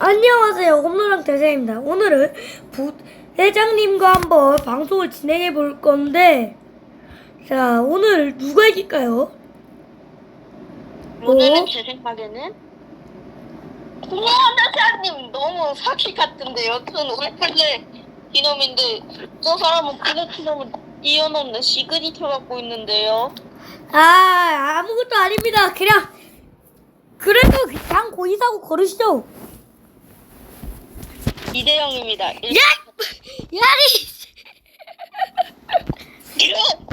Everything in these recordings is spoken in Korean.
안녕하세요. 홈런왕 대세입니다. 오늘은 부회장님과 한번 방송을 진행해 볼 건데, 자, 오늘 누가 이길까요? 오늘은 어? 제 생각에는 구멍한다사님 너무 사기 같은데요. 전 올플레 기놈인데 저 사람은 플래티넘을 뛰어넘는 시그니처 갖고 있는데요. 아, 아무것도 아닙니다. 그냥, 그래도 그냥 고의사고 걸으시죠. 이대영입니다. 일- 야! 야리!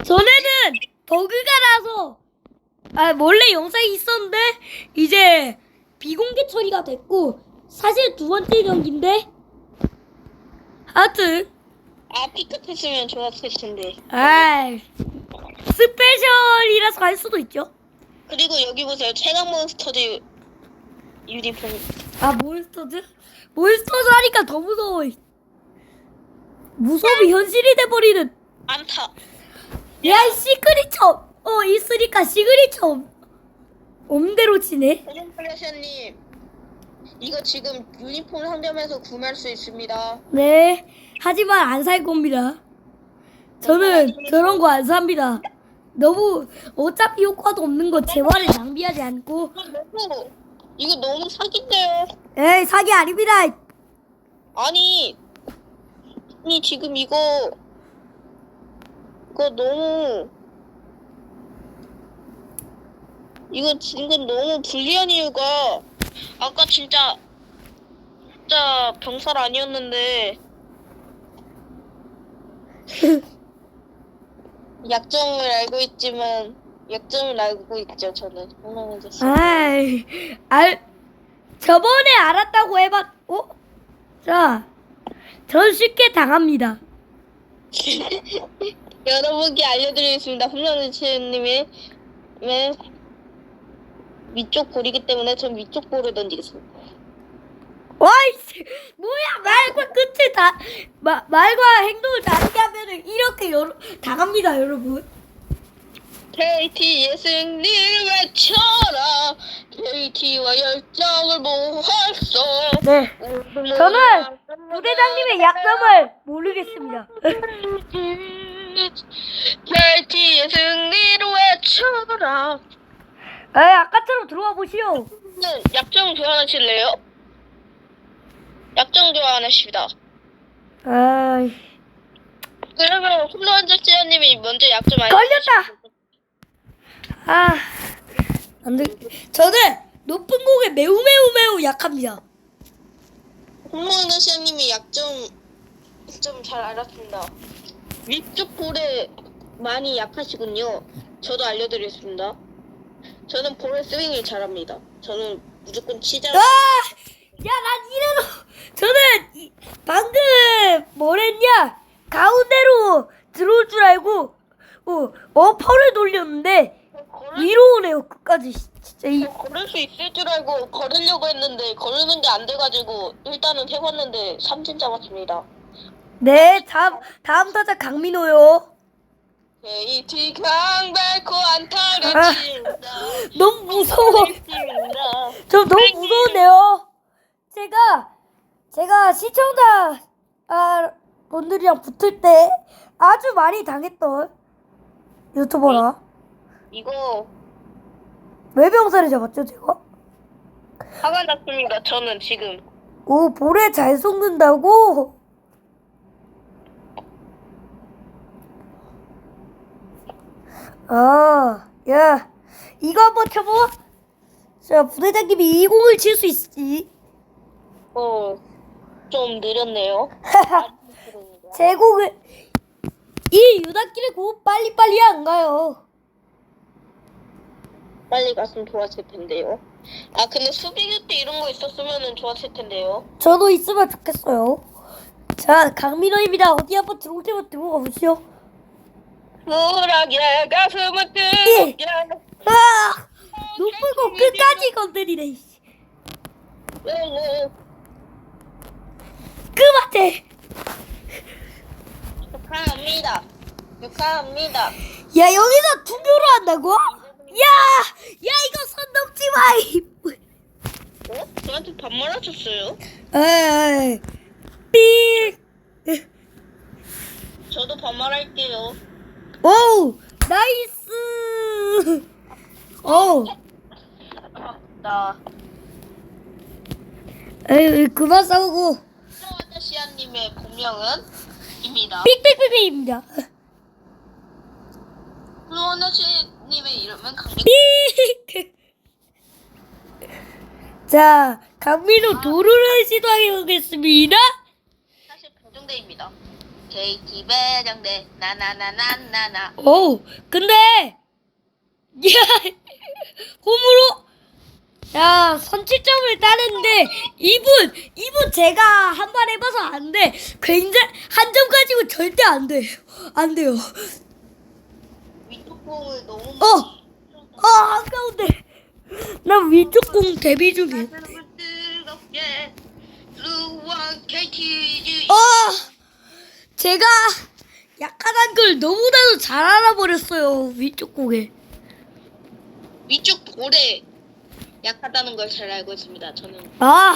전에는 버그가 나서, 아, 원래 영상이 있었는데, 이제 비공개 처리가 됐고, 사실 두 번째 경기인데, 하여튼, 아 피크했으면 좋았을 텐데. 아이, 스페셜이라서 갈 수도 있죠. 그리고 여기 보세요. 최강 몬스터즈 유니폼. 아, 몬스터즈? 몬스터즈 하니까 더 무서워. 무서움이 현실이 돼버리는. 안타. 야, 이 시그니처! 어, 있으니까 시그니처. 엄대로 치네. 플래셔님 이거 지금 유니폼 상점에서 구매할 수 있습니다. 네. 하지만 안 살 겁니다. 저는 그런 거 안 삽니다. 너무, 어차피 효과도 없는 거 재화를 낭비하지 않고. 이거 너무 사기인데요. 에이, 사기 아닙니다. 아니, 아니 지금 이거 이거 너무 이거 지금 너무 불리한 이유가 아까 진짜 진짜 병살 아니었는데 약점을 알고 있지만 약점을 알고 있죠 저는. 아이, 알, 저번에 알았다고 해봤, 어? 자, 전 쉽게 당합니다. 여러분께 알려드리겠습니다. 훈련의 치님의 위쪽 볼이기 때문에 전 위쪽 볼을 던지겠습니다. 와이씨, 뭐야, 말과 끝을 다, 마, 말과 행동을 다르게 하면은 이렇게 여러, 당합니다, 여러분. KT의 승리를 외쳐라. KT와 열정을 모았어. 네. 저는 부대장님의 약점을 모르겠습니다. KT의 승리를 외쳐라. 에 아까처럼 들어와 보시오. 네, 약점 교환하실래요? 약점 교환하십니다. 아이, 그러면 홈런 작지현님이 먼저 약점 알려. 걸렸다! 아, 안 돼. 저는 높은 공에 매우 매우 매우 약합니다. 홈런 작지현님이 약점 좀 잘 알았습니다. 위쪽 볼에 많이 약하시군요. 저도 알려드리겠습니다. 저는 볼의 스윙을 잘합니다. 저는 무조건 치자. 아! 야, 난 이래로. 저는 이- 방금 뭐랬냐? 가운데로 들어올 줄 알고, 어, 어퍼를 돌렸는데, 위로 오네요, 끝까지. 진짜 이. 걸을 수 있을 줄 알고 걸으려고 했는데 걸르는 게 안 돼가지고 일단은 해봤는데 삼진 잡았습니다. 네, 다음, 다음 타자 강민호요. KT 강백호 안타를 아. 친다. 너무 무서워. 친다. 저 너무 무서운데요. 제가 제가 시청자 아, 분들이랑 붙을 때 아주 많이 당했던 유튜버라. 이거 왜 병사를 잡았죠, 제가? 화가 났습니다. 저는 지금 오, 볼에 잘 속는다고? 아, 야, 이거 한번 쳐봐. 자, 부대장님이 이 공을 칠 수 있지. 어좀 느렸네요. 제 공을 이 유다길의 공 빨리빨리 안 가요. 빨리 갔으면 좋았을 텐데요. 아 근데 수비 교대 이런 거 있었으면 좋았을 텐데요. 저도 있으면 좋겠어요. 자, 강민호입니다. 어디 한번 들어올 때만 들어가 보시오. 쿨하게 가슴을 뜨겁게 아! 높은 거 끝까지 건드리네. 이씨. 네, 그만해. 축하합니다. 축하합니다. 야, 여기서 투표를 한다고? 야! 야, 이거 선 넘지 마! 이. 네? 저한테 반말하셨어요? 에이, 삑! 저도 반말할게요. 오우, 나이스! 오우, 나 에이, 그만 싸우고, 아저씨아님의 본명은 입니다. 삑삑삑삑입니다. 플로아 저씨님의 이름은 강민. 삑! 자, 강민호 도루를 시도해 보겠습니다. 사실 배정대입니다. KT 배정대 나나나나나나. 오우, 근데, 야, 홈으로, 야, 선취점을 따는데, 이분, 이분 제가 한 번 해봐서 안 돼. 굉장히, 한 점 가지고 절대 안 돼요. 안 돼요. 위쪽 공을 너무 어! 아, 아까운데. 난 위쪽 공 데뷔 KT 어! 제가 약간한 걸 너무나도 잘 알아버렸어요. 위쪽 공에. 위쪽 볼에 약하다는 걸 잘 알고 있습니다. 저는 아,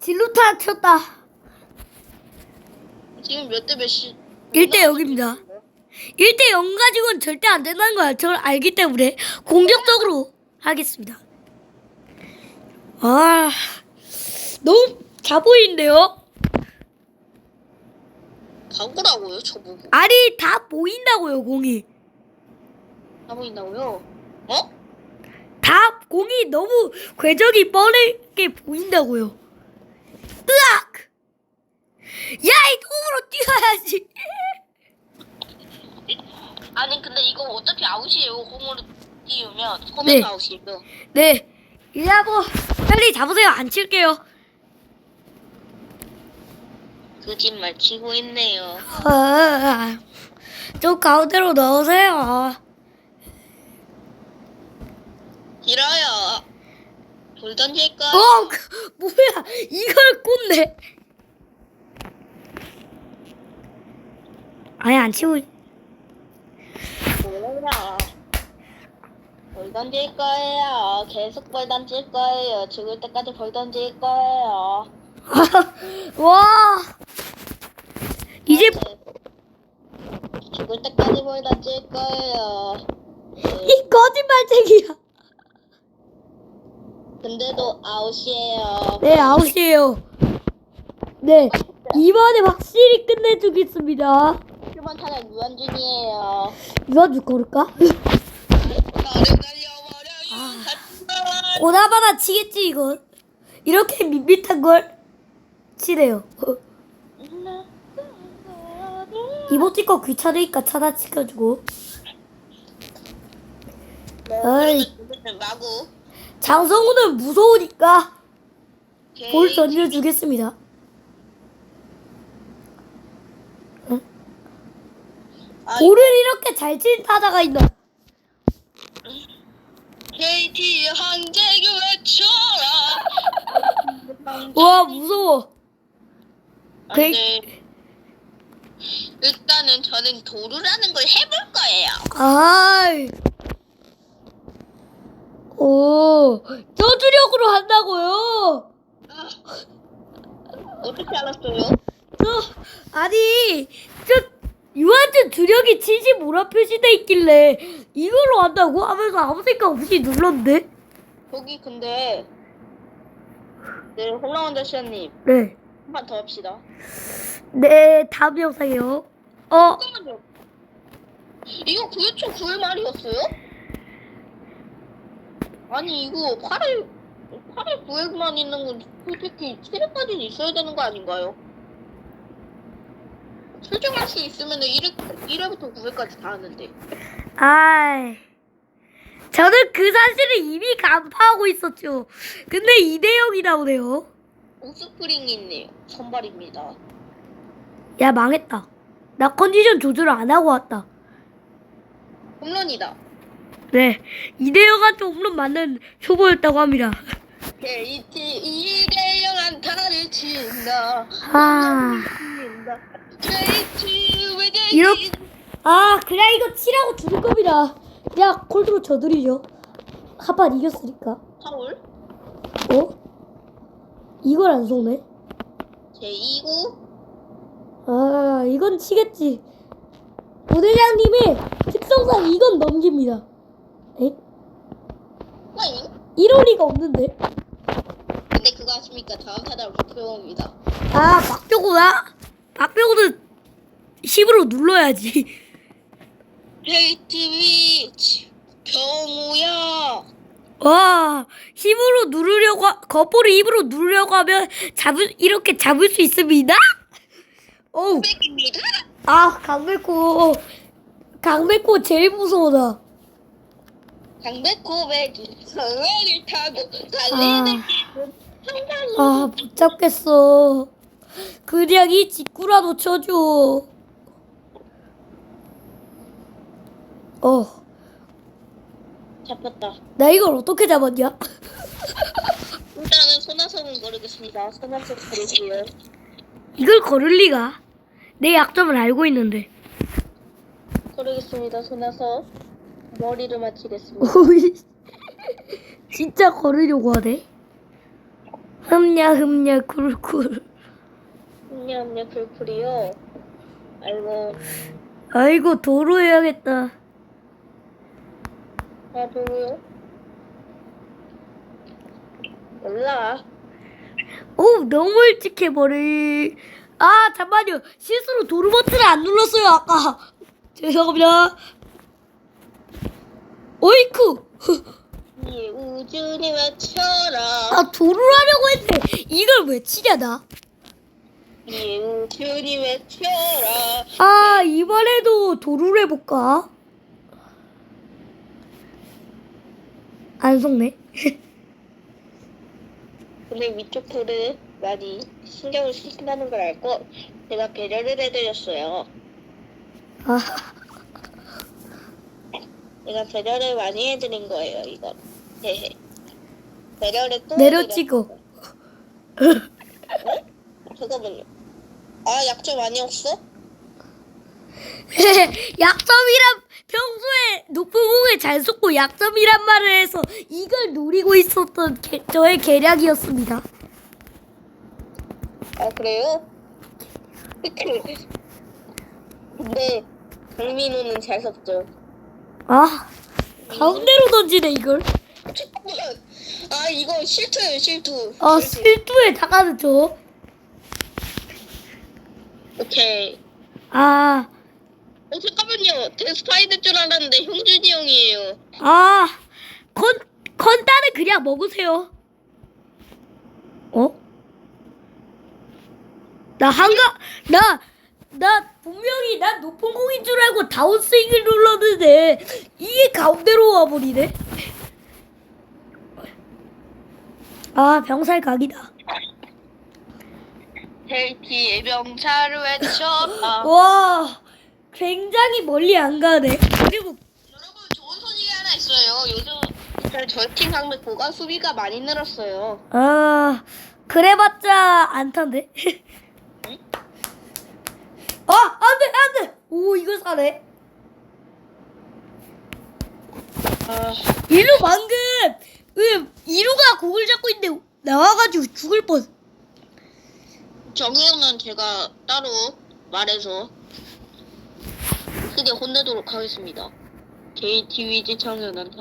진루타 쳤다. 지금 몇 대 몇이 1대 0입니다. 1대 0 가지고는 절대 안 된다는 거야. 저를 알기 때문에 공격적으로 하겠습니다. 아, 너무 자 보이는데요? 바보라고요, 저보고. 아니, 다 보인다고요, 공이. 다 보인다고요? 어? 다 공이 너무 궤적이 뻔하게 보인다고요. 으악! 야, 이 공으로 뛰어야지. 아니 근데 이거 어차피 아웃이에요. 홈으로 띄우면 홈에서 네. 아웃이에요. 네. 뭐 빨리 잡으세요. 안 칠게요. 거짓말 치고 있네요. 아, 좀 가운데로 넣으세요. 길어요. 돌 던질까? 어, 그, 뭐야? 이걸 꽂네. 아니 안 치고. 뭐야? 돌 던질 거예요. 계속 벌 던질 거예요. 죽을 때까지 벌 던질 거예요. 와. 이제 죽을 때까지 벌 던질 거예요. 이 거짓말쟁이야. 근데도 아웃이에요. 네 아웃이에요. 네 이번에 확실히 끝내주겠습니다. 유한주 고를까? 나를 날려버려 유한준. 오나바나 치겠지 이건. 이렇게 밋밋한 걸 치래요. 이모티콘 귀찮으니까 차단 시켜주고. 어이. 마구 장성우는 무서우니까 볼게 던져주겠습니다. 볼을 이렇게 잘 치는 타자가 있나? KT 한재규 외쳐라. 와 무서워. 안돼. 일단은 저는 도루라는 걸 해볼 거예요. 아이. 오, 저주력으로 한다고요? 어떻게 알았어요? 저, 아니, 저, 유한준 주력이 75라 표시돼 있길래 이걸로 한다고 하면서 아무 생각 없이 눌렀는데? 거기 근데 네 홈라운 대시아님 네. 한번더 합시다. 네, 다음 영상이요. 어, 잠깐만요. 이거 9초 9일 말이었어요? 아니 이거 8일 8일 9일만 있는 건 솔직히 7일까지는 있어야 되는 거 아닌가요? 설정할 수 있으면 1회, 1회부터 9회까지 다 하는데 아이. 저는 그 사실을 이미 간파하고 있었죠. 근데 2대0이 나오네요. 오스프링이네요 선발입니다 야, 망했다. 나 컨디션 조절을 안 하고 왔다. 홈런이다 네. 이대영한 테 홈런 맞는 초보였다고 합니다. KT 2대0 안타를 친다 아. 친다 이렇게- 아, 그냥 이거 치라고 주는 겁니다. 그냥 콜드로 져드리죠. 한판 이겼으니까. 파울? 어? 이걸 안 속네? 제2구 아, 이건 치겠지. 부대장님이 특성상 이건 넘깁니다. 에? 와잉 이럴 리가 없는데. 근데 그거 아십니까 다음 타자 박병호입니다 아, 박병호야? 박병호는 10으로 눌러야지. JTV 병우야 와, 힘으로 누르려고, 하- 겉볼을 입으로 누르려고 하면 잡을, 이렇게 잡을 수 있습니다? 어우, 백입니다 아, 강백호. 강백호 제일 무서워다. 강백호 백이 성을 타고 아, 달리는 한강이 아, 못 잡겠어. 그냥 이 직구라도 쳐줘. 어, 잡혔다 나 이걸 어떻게 잡았냐? 일단은 손아섭은 거르겠습니다 손아섭 거르고요 이걸 거를 리가? 내 약점을 알고 있는데. 거르겠습니다 손아섭 머리를 맞추겠습니다 오이, 진짜 걸으려고 하네. 흠냐 흠냐 쿨쿨. 냠냠 풀풀이요 아이고 아이고 도로 해야겠다. 아 도로요 몰라 오 너무 일찍 해버리. 아 잠만요 실수로 도로 버튼을 안 눌렀어요 아까. 죄송합니다. 어이쿠. 이 우준이 외쳐라 아 도로 하려고 했는데 이걸 왜 치냐 나? 이 우준이 외쳐라 아 이번에도 도루를 해볼까? 안 속네. 근데 위쪽 돌을 많이 신경을 쓰신다는 걸 알고 제가 배려를 해드렸어요 아, 제가 배려를 많이 해드린 거예요 이건 헤헤 배려를 또 내려 해드렸어요. 찍어. 잠깐만요 아 약점 아니었어? 약점이란 평소에 높은 공에 잘 쏘고 약점이란 말을 해서 이걸 노리고 있었던 개- 저의 계략이었습니다. 아 그래요? 근데 강민호는 잘 섰죠 아 가운데로 던지네 이걸. 아 이거 실투예요 실투 아 실투. 실두에 다가졌죠. 오케이 아, 어 잠깐만요 데스파이드 줄 알았는데 형준이 형이에요 아, 컨 컨따는 그냥 먹으세요. 어? 나 한가 나. 나 분명히 난 높은 공인 줄 알고 다운스윙을 눌렀는데 이게 가운데로 와버리네. 아 병살 각이다. 헬티 예병차를 외쳐라 와 굉장히 멀리 안 가네. 그리고 여러분 좋은 소식이 하나 있어요 요즘 저희 팀 상대포가 수비가 많이 늘었어요 아 그래봤자 안 탄데. 아 안 돼 안 돼. 오 이거 사네. 아 일루 방금 음, 이루가 공을 잡고 있는데 나와가지고 죽을 뻔. 정혜영은 제가 따로 말해서 크게 혼내도록 하겠습니다 JTVG 청년한타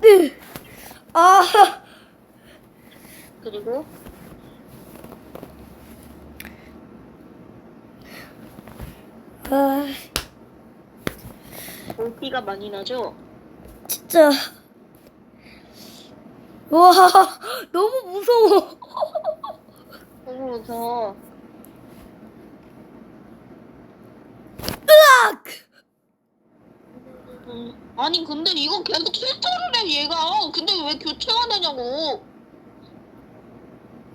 네. 아 그리고 아, 볼티가 많이 나죠? 진짜. 와, 너무 무서워. 너무 무서워 으악! 음, 아니 근데 이거 계속 실토를 해 얘가 근데 왜 교체가 되냐고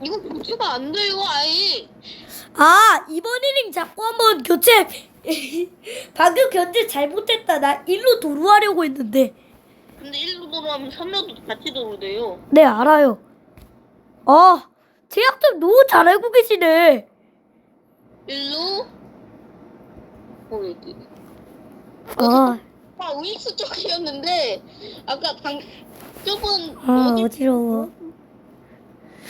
이거 교체가 안 돼요 아예 아, 이번 이닝 자꾸 한번 교체. 방금 견제 잘못했다. 나 일로 도루하려고 했는데. 근데 일로 돌아오면 선녀도 같이 돌아오대요 네, 알아요. 아, 제약점 너무 잘 알고 계시네. 일로 어 여기 아, 아 우익수 쪽이었는데 아까 방 저분 아 어디 어지러워.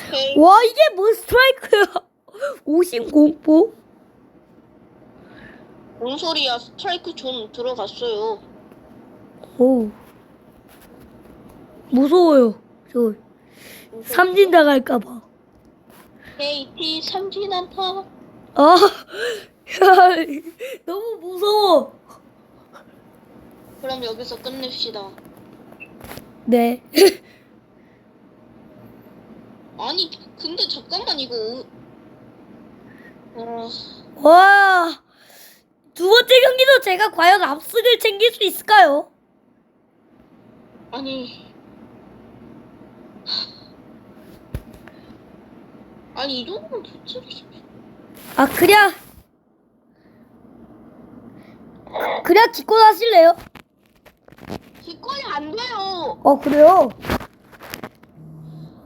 오케이. 와 이게 뭔 스트라이크야? 오신 공포? 뭔 소리야? 스트라이크 존 들어갔어요. 오 무서워요. 저 삼진 당할까봐. KT 삼진 안타. 아 야, 너무 무서워. 그럼 여기서 끝냅시다. 네. 아니 근데 잠깐만 이거 오- 어, 와. 두 번째 경기도 제가 과연 압승을 챙길 수 있을까요? 아니 아니 이 정도면 도착 아 그냥 그냥 기권 하실래요? 기권이 안 돼요. 어 그래요?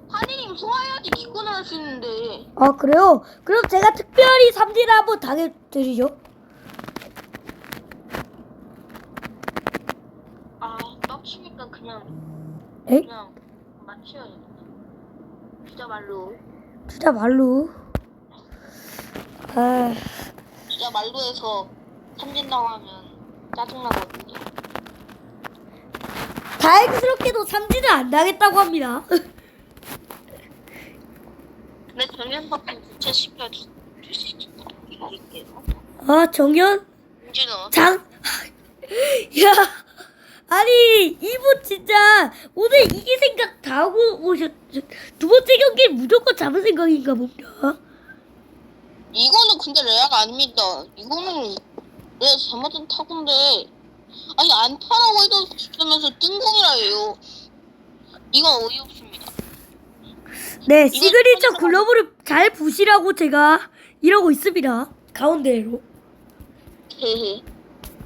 한이님 소화해야지 기권을 할 수 있는데. 아 그래요? 그럼 제가 특별히 삼진을 한번 당해드리죠. 아 빡치니까 그냥 에? 그냥 맞춰야겠다. 진짜 말로 진짜 말로. 아 진짜 말로해서 삼진 나가면 짜증나거든요. 다행스럽게도 삼진을 안 당했다고 합니다. 근데 정연밖에 구체시켜 주시 드릴게요. 아 정연 김진호. 장. 야 아니 이분 진짜 오늘 이기 생각 다 하고 오셨죠. 두 번째 경기 무조건 잡을 생각인가 봅니다. 이거는 근데 레아가 아닙니다. 이거는 레아 잘못된 타구인데 아니 안타라고 해도 쓰면서 뜬공이라 해요. 이건 어이없습니다. 네, 이거 시그니처 이거 글러브를 잘 부시라고 제가 이러고 있습니다. 가운데로. 헤헤.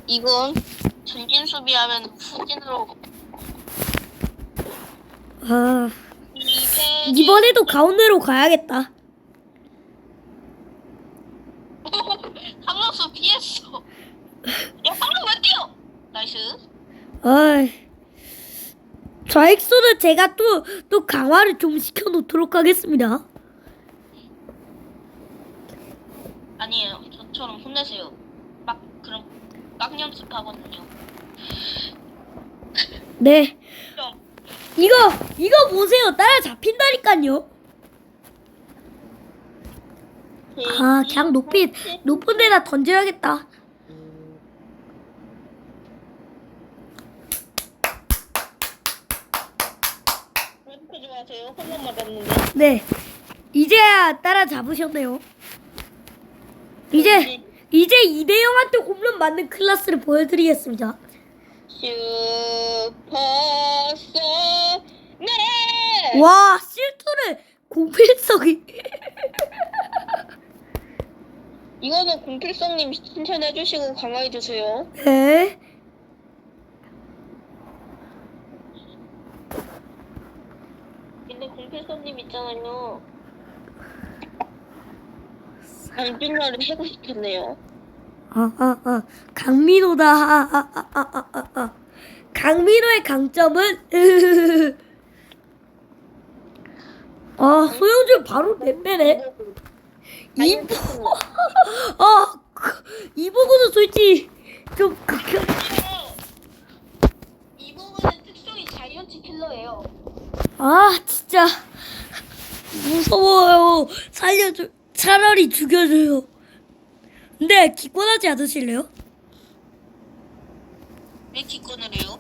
이건 전진 수비하면 후진으로 아, 이번에도 가운데로 가야겠다. 한명수 피했어. 야 방금 왜 뛰어? 나이스. 아이. 좌익수는 제가 또, 또 강화를 좀 시켜놓도록 하겠습니다. 아니에요. 저처럼 혼내세요. 막 그럼 막 연습하거든요. 네. 좀 이거, 이거 보세요. 따라 잡힌다니까요. 아, 그냥 높이, 높은 데다 던져야겠다. 아하세요? 홈런 맞았는데. 네. 이제야 따라 잡으셨네요. 이제, 이제 이대영한테 홈런 맞는 클라스를 보여드리겠습니다. 슈퍼 네. 와, 실투를 공필성이. 이거는 공필성님 칭찬해 주시고 강화해 주세요. 네. 근데 공필성님 있잖아요. 강준열을 해고 시켰네요. 아, 아, 아. 강민호다. 아, 아, 아, 아, 아, 아, 아. 강민호의 강점은 아, 소영준 바로 내빼네. 이 아, 그, 이 부분은 솔직히 좀 극혐. 이 부분의 특성이 자이언트 킬러예요. 아, 진짜 무서워요. 살려줘. 차라리 죽여줘요. 근데 기권하지 않으실래요? 왜 기권을 해요?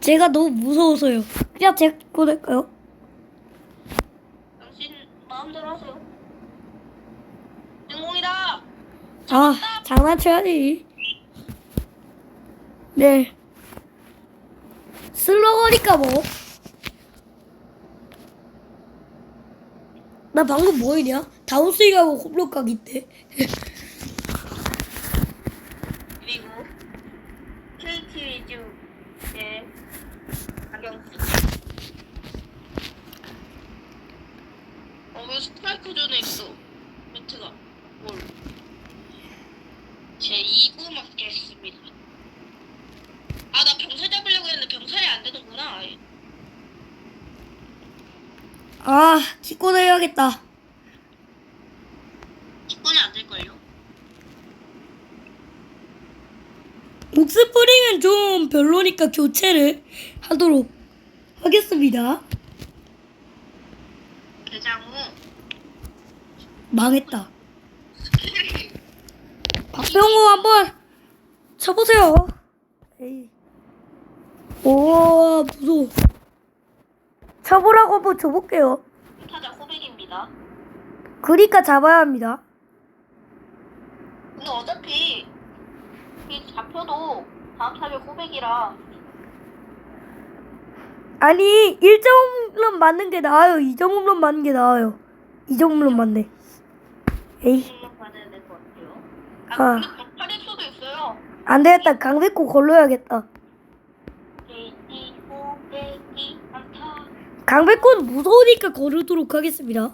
제가 너무 무서워서요. 그냥 제가 기권할까요? 당신 마음대로 하세요. 성공이다. 아, 장난쳐야지. 네. 슬로거니까 뭐. 나 방금 뭐 했냐? 다운스윙 하고 홈런 각인데. 그리고 KT 위주의 박영수. 어, 왜 스트라이크 존에 있어? 매트가. 뭘. 제 2구 맞겠습니다. 아, 나 병살 잡으려고 했는데 병살이 안 되는구나. 아, 기권 해야겠다. 기권이 안 될걸요? 옥스프링은 좀 별로니까 교체를 하도록 하겠습니다. 대장우. 망했다. 박병호 한번 쳐보세요. 에이. 오, 무서워. 쳐보라고 한번 줘볼게요. 타자 호백입니다. 그러니까 잡아야 합니다. 근데 어차피 이 잡혀도 다음 타자 호백이라 아니, 1점 홈런 맞는 게 나아요. 2점 홈런 맞는 게 나아요. 2점 홈런 맞네. 에이, 홈런 받아야 될것 같아요. 아. 아, 근데 격파될 수도 있어요. 안 되겠다. 강백호 걸러야겠다. 강백호는 무서우니까 거르도록 하겠습니다.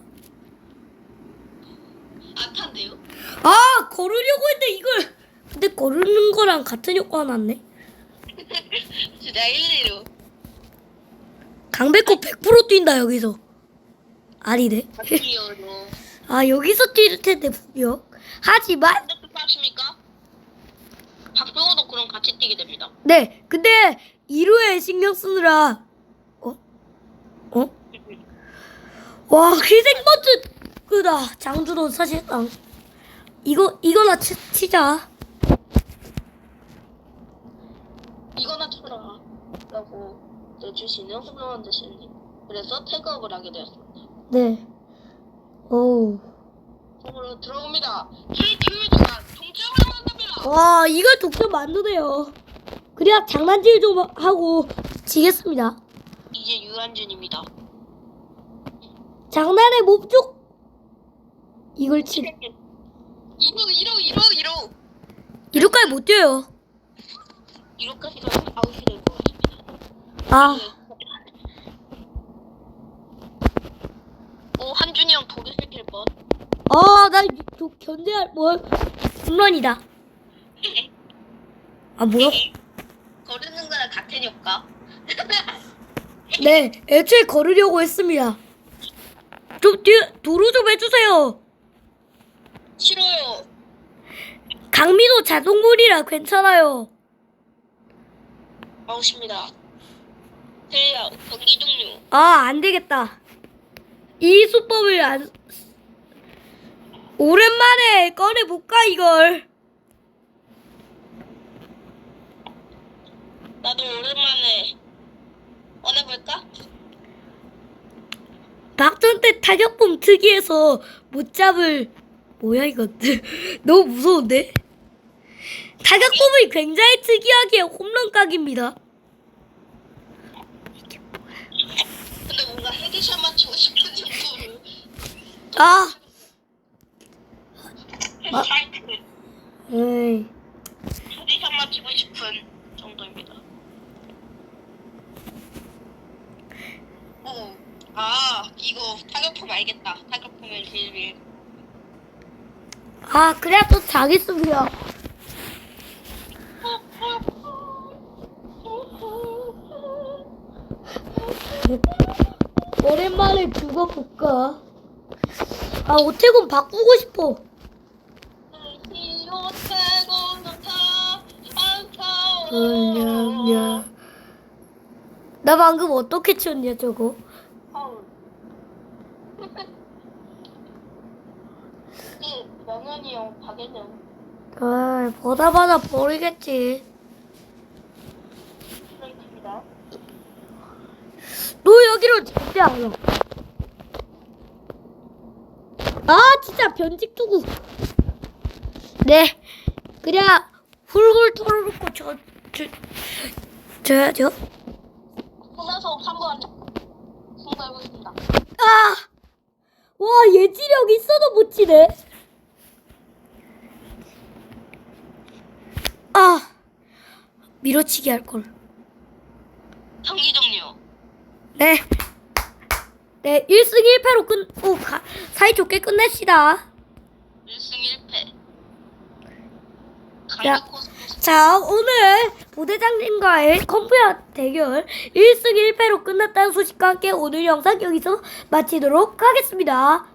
아, 거르려고 했는데 이걸. 근데 거르는 거랑 같은 효과가 났네. 진짜 일리로. 강백호 100% 뛴다, 여기서. 아니네. 박기어로. 아, 여기서 뛸 텐데, 분명. 하지만? 박병호도 그럼 같이 뛰게 됩니다. 네. 근데, 2루에 신경 쓰느라, 어? 어? 와, 희생 버튼 그다 장준호 사실상. 이거, 이거나 치, 치자. 이거나 쳐라. 라고 내주시는 홈런 대신님. 그래서 태그업을 하게 되었습니다. 네. 어 우. 공으로 들어옵니다. KT가 동점을 만듭니다. 와, 이걸 독점 만드네요. 그래야 장난질 좀 하고 지겠습니다. 이제 유한준입니다. 장난의 몸쪽. 이걸 치. 2루 1루 1루 1루 이렇게까지 못 뛰어요. 1루까지 가면 아웃이 될 것 같습니다. 아, 오 한준이 형 도루 시킬 뻔. 아, 나 저 견제할 뭘 홈런이다. 아, 뭐야? 거르는 거랑 같은 효과. 네, 애초에 걸으려고 했습니다. 좀 뛰, 도루 좀 해주세요. 싫어요. 강민호 자동물이라 괜찮아요. 아웃입니다. 대야 경기 종료. 아, 안 되겠다. 이 수법을 안, 오랜만에 꺼내볼까, 이걸. 나도 오랜만에 꺼내볼까? 박전 때 타격폼 특이해서 못 잡을 뭐야 이거 너무 무서운데 타격폼이 굉장히 특이하게 홈런 각입니다 근데 뭔가 헤드샷 맞추고 싶은 정도로. 아 헤드사이트. 에이 헤드샷 맞추고 싶은 정도입니다. 오, 아 이거 타격폼 알겠다. 타격폼의 길을. 아 그래야 또 자겠습니다 오랜만에 죽어볼까 아 오태곤 바꾸고 싶어 냐냐 나 방금 어떻게 쳤냐 저거? 명현이 형 박예정 아 보다 보다 버리겠지. 너 여기로 절대 안 와. 아 진짜 변직 두고. 네. 그냥 훌훌 털어놓고 저, 저 저야죠 손아섭 한번 승부해보겠습니다. 아! 와 예지력 있어도 못 치네 아 밀어치기 할 걸 경기 종료. 네. 네, 1승 1패로 끝, 오, 가, 사이좋게 끝냅시다. 1승 1패. 야. 강력코 선수. 자, 오늘 부대장님과의 컴퓨터 대결 1승 1패로 끝났다는 소식과 함께 오늘 영상 여기서 마치도록 하겠습니다.